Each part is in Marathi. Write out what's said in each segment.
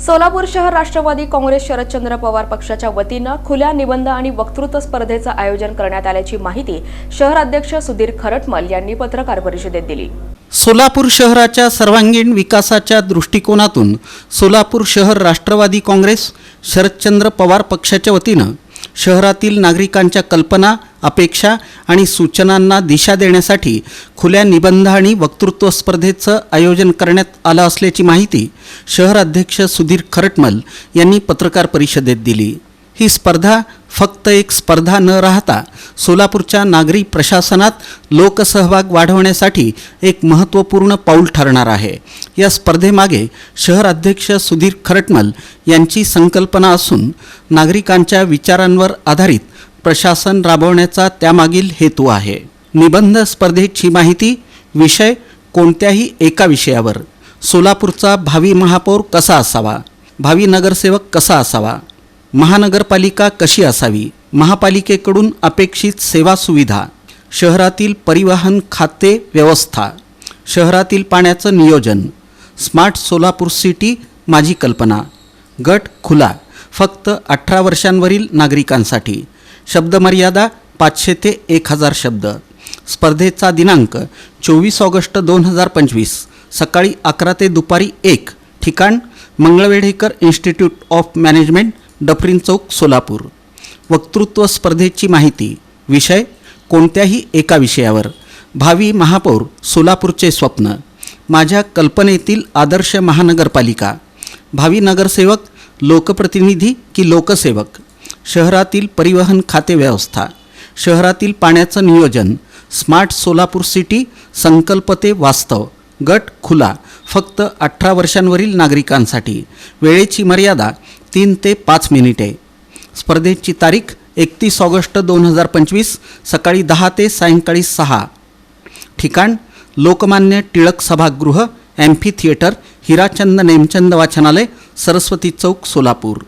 सोलापूर शहर राष्ट्रवादी काँग्रेस शरदचंद्र पवार पक्षाच्या वतीनं खुल्या निबंध आणि वक्तृत्व स्पर्धेचं आयोजन करण्यात आल्याची माहिती शहर अध्यक्ष सुधीर खरटमल यांनी पत्रकार परिषदेत दिली. सोलापूर शहराच्या सर्वांगीण विकासाच्या दृष्टिकोनातून सोलापूर शहर राष्ट्रवादी काँग्रेस शरदचंद्र पवार पक्षाच्या वतीनं शहरातील नागरिकांच्या कल्पना अपेक्षा आणि सूचनांना दिशा देण्यासाठी खुल्या निबंध आणि वक्तृत्व स्पर्धेचं आयोजन करण्यात आलं असल्याची माहिती शहर अध्यक्ष सुधीर खरटमल यांनी पत्रकार परिषदेत दिली. ही स्पर्धा फक्त एक स्पर्धा न राहता सोलापूरच्या नागरी प्रशासनात लोकसहभाग वाढवण्यासाठी एक महत्त्वपूर्ण पाऊल ठरणार आहे. या स्पर्धेमागे शहर अध्यक्ष सुधीर खरटमल यांची संकल्पना असून नागरिकांच्या विचारांवर आधारित प्रशासन राबवण्याचा त्यामागील हेतू आहे. निबंध स्पर्धेची माहिती विषय कोणत्याही एका विषयावर. सोलापूरचा भावी महापौर कसा असावा? भावी नगरसेवक कसा असावा? महानगरपालिका कशी असावी? महापालिकेकडून अपेक्षित सेवा सुविधा शहरातील परिवहन खाते व्यवस्था शहरातील पाण्याचं नियोजन स्मार्ट सोलापूर सिटी माझी कल्पना गट खुला फक्त अठरा वर्षांवरील नागरिकांसाठी शब्दमर्यादा पाचशे ते एक हजार शब्द स्पर्धेचा दिनांक चोवीस ऑगस्ट दोन हजार पंचवीस सकाळी अकरा ते दुपारी एक ठिकाण Mangalvedhekar institute of management Dufferin Chowk Solapur. वक्तृत्व स्पर्धेची माहिती विषय कोणत्याही एका विषयावर. भावी महापौर सोलापूरचे स्वप्न माझ्या कल्पनेतील आदर्श महानगरपालिका. भावी नगरसेवक लोकप्रतिनिधी की लोकसेवक. शहरातील परिवहन खाते व्यवस्था. शहरातील पाण्याचं नियोजन स्मार्ट सोलापूर सिटी संकल्प ते वास्तव. गट खुला फक्त अठरा वर्षांवरील नागरिकांसाठी. वेळेची मर्यादा तीन ते पाच मिनिटे. स्पर्धेची तारीख एकतीस ऑगस्ट दोन हजार पंचवीस सकाळी दहा ते सायंकाळी सहा. ठिकाण लोकमान्य टिळक सभागृह ॲम्फी थिएटर हिराचंद नेमचंद वाचनालय सरस्वती चौक सोलापूर.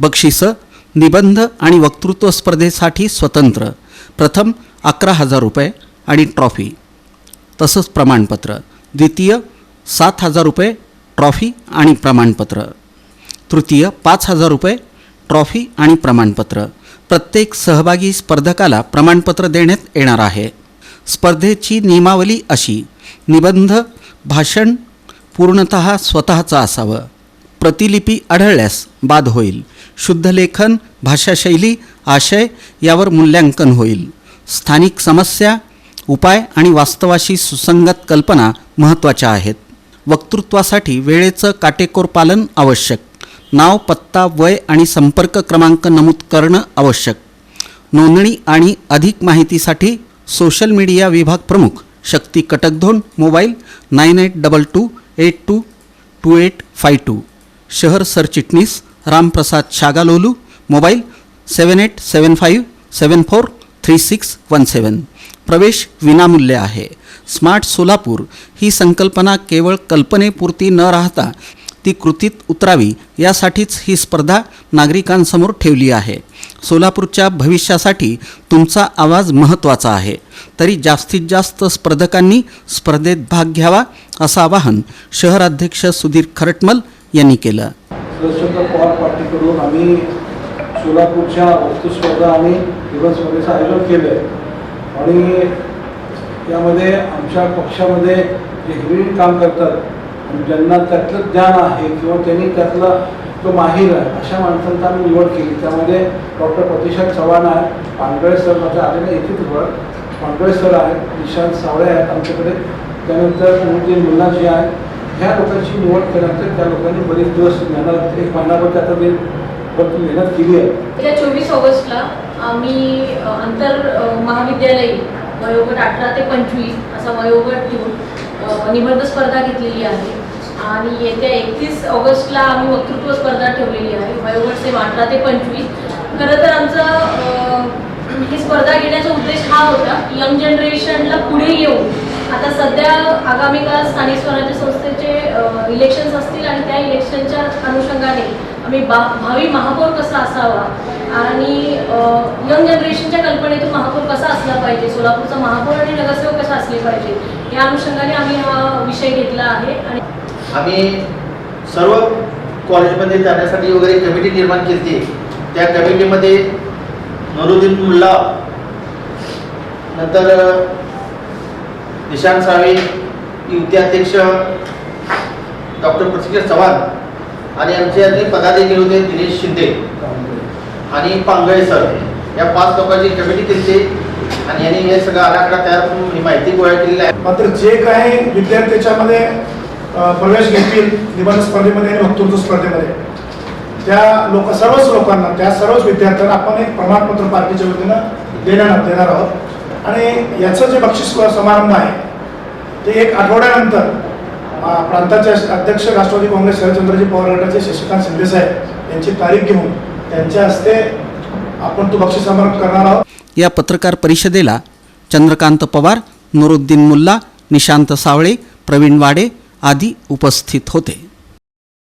बक्षिसं निबंध आणि वक्तृत्व स्पर्धेसाठी स्वतंत्र. प्रथम अकरा हजार रुपये आणि ट्रॉफी. तसंच प्रमाणपत्र. द्वितीय सात हजार रुपये ट्रॉफी आणि प्रमाणपत्र. तृतीय पाच हजार रुपये ट्रॉफी आणि प्रमाणपत्र. प्रत्येक सहभागी स्पर्धकाला प्रमाणपत्र देण्यात येणार आहे. स्पर्धेची नियमावली अशी निबंध भाषण पूर्णत स्वतःचं असावं. प्रतिलिपी आढळल्यास बाद होईल. शुद्ध लेखन भाषाशैली आशय यावर मूल्यांकन होईल. स्थानिक समस्या उपाय आणि वास्तवाशी सुसंगत कल्पना महत्त्वाच्या आहेत. वक्तृत्वासाठी वेळेचं काटेकोर पालन आवश्यक. नाव पत्ता वय आणि संपर्क क्रमांक नमूद करणं आवश्यक. नोंदणी आणि अधिक माहितीसाठी सोशल मीडिया विभाग प्रमुख Shakti Katakdhon mobile nine eight double two eight two two eight five two. शहर सरचिटणीस Ramprasad Shagalolu mobile seven eight seven five seven four three six one seven. प्रवेश विनामूल्य आहे. स्मार्ट सोलापूर ही संकल्पना केवळ कल्पनेपुरती न राहता ती कृतीत उतरावी यासाठीच ही स्पर्धा नागरिकांसमोर ठेवली आहे. सोलापूरच्या भविष्यासाठी तुमचा आवाज महत्त्वाचा आहे. तरी जास्तीत जास्त स्पर्धकांनी स्पर्धेत भाग घ्यावा असं आवाहन शहराध्यक्ष सुधीर खरटमल यांनी केलं. शरदचंद्र पवार पार्टीकडून आम्ही सोलापूरच्या वस्तुस्पर्धा आणि निबंध स्पर्धेचं आयोजन केलं आहे आणि यामध्ये आमच्या पक्षामध्ये जे हिरिरीट काम करतात ज्यांना त्यातलं ज्ञान आहे किंवा त्यांनी त्यातला तो माहीर आहे अशा माणसांचा आम्ही निवड केली. त्यामध्ये डॉक्टर प्रतिशा चव्हाण आहे पांगळे सर माझ्या आलेले एकच वळ पांगळे सर आहेत निशांत सावळे आहेत आमच्याकडे. त्यानंतर मोहद्दीन मुलाजी आहे ह्या लोकांची निवड केल्यानंतर त्या लोकांनी बरेच दिवस मेहनत एक महिनाभर त्याचा मी भरपूर मेहनत केली आहे. गेल्या चोवीस ऑगस्टला आम्ही अंतर आंतर महाविद्यालयीन वयोगट अठरा ते पंचवीस असा वयोगट घेऊन निबंध स्पर्धा घेतलेली आहे. आणि येत्या एकतीस ऑगस्टला आम्ही वक्तृत्व स्पर्धा ठेवलेली आहे. वयोगट सेम अठरा ते पंचवीस. खरं तर आमचं ही स्पर्धा घेण्याचा उद्देश हा होता यंग जनरेशनला पुढे येऊन आता सध्या आगामी काळात स्थानिक स्वराज्य संस्थेचे इलेक्शन्स असतील आणि त्या इलेक्शनच्या अनुषंगाने आम्ही बा भावी महापौर कसा असावा आणि यंग जनरेशनच्या कल्पनेतून महापौर कसा असला पाहिजे सोलापूरचा महापौर आणि नगरसेवक कसा असले पाहिजे या अनुषंगाने आम्ही हा विषय घेतला आहे. आणि आम्ही सर्व कॉलेजमध्ये जाण्यासाठी वगैरे कमिटी निर्माण केली त्या कमिटीमध्ये नरुद्दीन मुल्ला नंतर निशांत सावे युवती अध्यक्ष डॉक्टर प्रसिद्ध चव्हाण आणि आमचे आधी पदाधिकारी होते दिनेश शिंदे आणि पांगळे सर. या पाच लोकांची कमिटी केली आणि यांनी हे सगळं आराखडा तयार करून माहिती गोळा केलेली आहे. मात्र जे काही विद्यार्थी त्याच्यामध्ये प्रवेश घेतील निबंध स्पर्धेमध्ये आणि वक्तृत्व स्पर्धेमध्ये. त्या लोक सर्वच लोकांना त्या सर्वच विद्यार्थ्यांना आपण एक प्रमाणपत्र पार्टीच्या वतीनं देणार देणार आहोत. आणि याचं जे बक्षीस समारंभ आहे ते एक आठवड्यानंतर प्रांताचे अध्यक्ष राष्ट्रवादी काँग्रेस शरदचंद्रजी पवार गटाचे शशिकांत शिंदे साहेब यांची तारीख घेऊन त्यांच्या हस्ते आपण तो बक्षीस समारंभ करणार आहोत. या पत्रकार परिषदेला चंद्रकांत पवार नुरुद्दीन मुल्ला निशांत सावळे प्रवीण वाडे आदी उपस्थित होते.